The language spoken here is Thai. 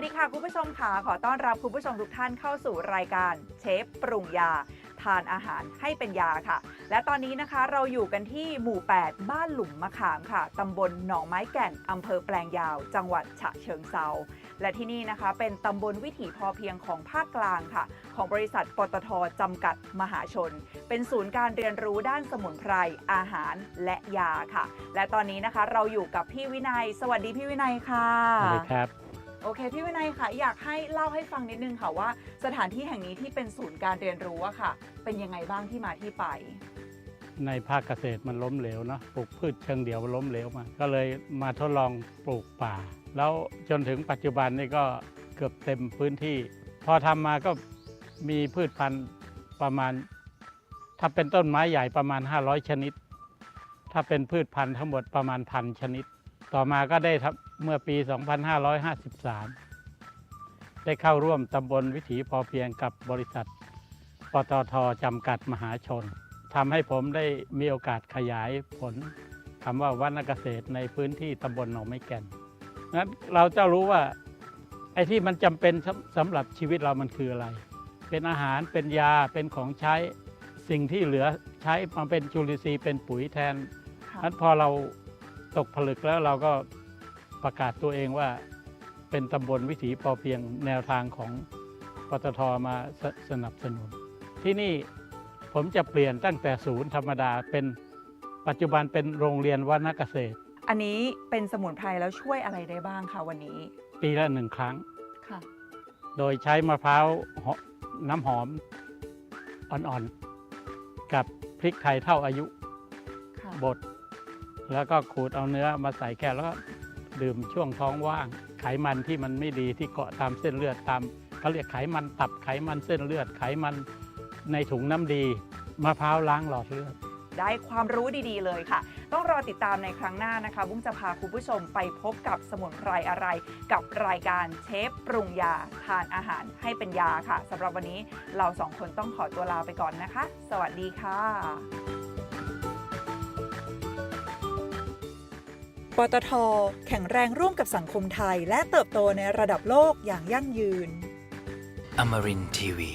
วัสดีค่ะ คุณผู้ชมค่ะ ขอต้อนรับคุณผู้ชมทุกท่านเข้าสู่รายการเชฟปรุงยา ทานอาหารให้เป็นยาค่ะ และตอนนี้นะคะเราอยู่กันที่หมู่ 8 บ้านหลุมมะขามค่ะตำบลหนองไม้แก่นอำเภอแปลงยาว จังหวัดฉะเชิงเซาและที่นี่นะคะ เป็นตำบลวิถีพอเพียงของภาคกลางค่ะ ของบริษัทปตทจำกัดมหาชน เป็นศูนย์การเรียนรู้ด้านสมุนไพรอาหารและยาค่ะ และตอนนี้นะคะเราอยู่กับพี่วินัย สวัสดีพี่วินัยค่ะสวัสดีครับ โอเค พี่วินัยค่ะอยากให้เล่าให้ฟังนิดนึงค่ะว่า สถานที่แห่งนี้ที่เป็นศูนย์การเรียนรู้อะค่ะ เป็นยังไงบ้างที่มาที่ไป ในภาคเกษตรมันล้มเหลวเนาะปลูกพืชเชิงเดี่ยวมันล้มเหลวมา ก็เลยมาทดลองปลูกป่า แล้วจนถึงปัจจุบันนี่ก็เกือบเต็มพื้นที่ พอทำมาก็มีพืชพันธุ์ประมาณ ถ้าเป็นต้นไม้ใหญ่ประมาณ 500 ชนิด ถ้าเป็นพืชพันธุ์ทั้งหมดประมาณพันชนิด ต่อมาก็ได้ทำเมื่อปี 2553 ได้เข้าร่วมตำบลวิถีพอเพียงกับบริษัทปตทจำกัดมหาชนทำให้ผมได้มีโอกาสขยายผลคำว่าวัฒนเกษตรในพื้นที่ตำบลหนองไม้แก่นนั้นเราจะรู้ว่าไอ้ที่มันจำเป็นสำสำหรับชีวิตเรามันคืออะไร เป็นอาหารเป็นยาเป็นของใช้สิ่งที่เหลือใช้มาเป็นจุลินทรีย์เป็นปุ๋ยแทนค่ะนั้นพอเรา ตกผลึกแล้วเราก็ประกาศตัวเองว่าเป็นตำบลวิถีพอเพียงแนวทางของปตทมาสสนับสนุน ที่นี่ผมจะเปลี่ยนตั้งแต่ศูนย์ธรรมดาเป็นปัจจุบันเป็นโรงเรียนวัฒนเกษตร อันนี้เป็นสมุนไพรแล้วช่วยอะไรได้บ้างคะวันนี้ ปีละหนึ่งครั้ง ค่ะ โดยใช้มะพร้าวหอน้ำหอมอ่อนๆ กับพริกไทยเท่าอายุ ค่ะ บด แล้วก็ขูดเอาเนื้อมาใส่แก้วแล้วก็ดื่มช่วงท้องว่าง ไขมันที่มันไม่ดีที่เกาะตามเส้นเลือดตามเขาเรียกไขมันตับไขมันเส้นเลือด ไขมันในถุงน้ำดีมะพร้าวล้างหลอดเลือดได้ความรู้ดีๆเลยค่ะ ต้องรอติดตามในครั้งหน้านะคะ บุ้งจะพาคุณผู้ชมไปพบกับสมุนไพรอะไร กับรายการเชฟปรุงยาทานอาหารให้เป็นยาค่ะสำหรับวันนี้เราสองคนต้องขอตัวลาไปก่อนนะคะ สวัสดีค่ะ ปตท แข็งแรงร่วมกับสังคมไทย และเติบโตในระดับโลกอย่างยั่งยืน อมรินทีวี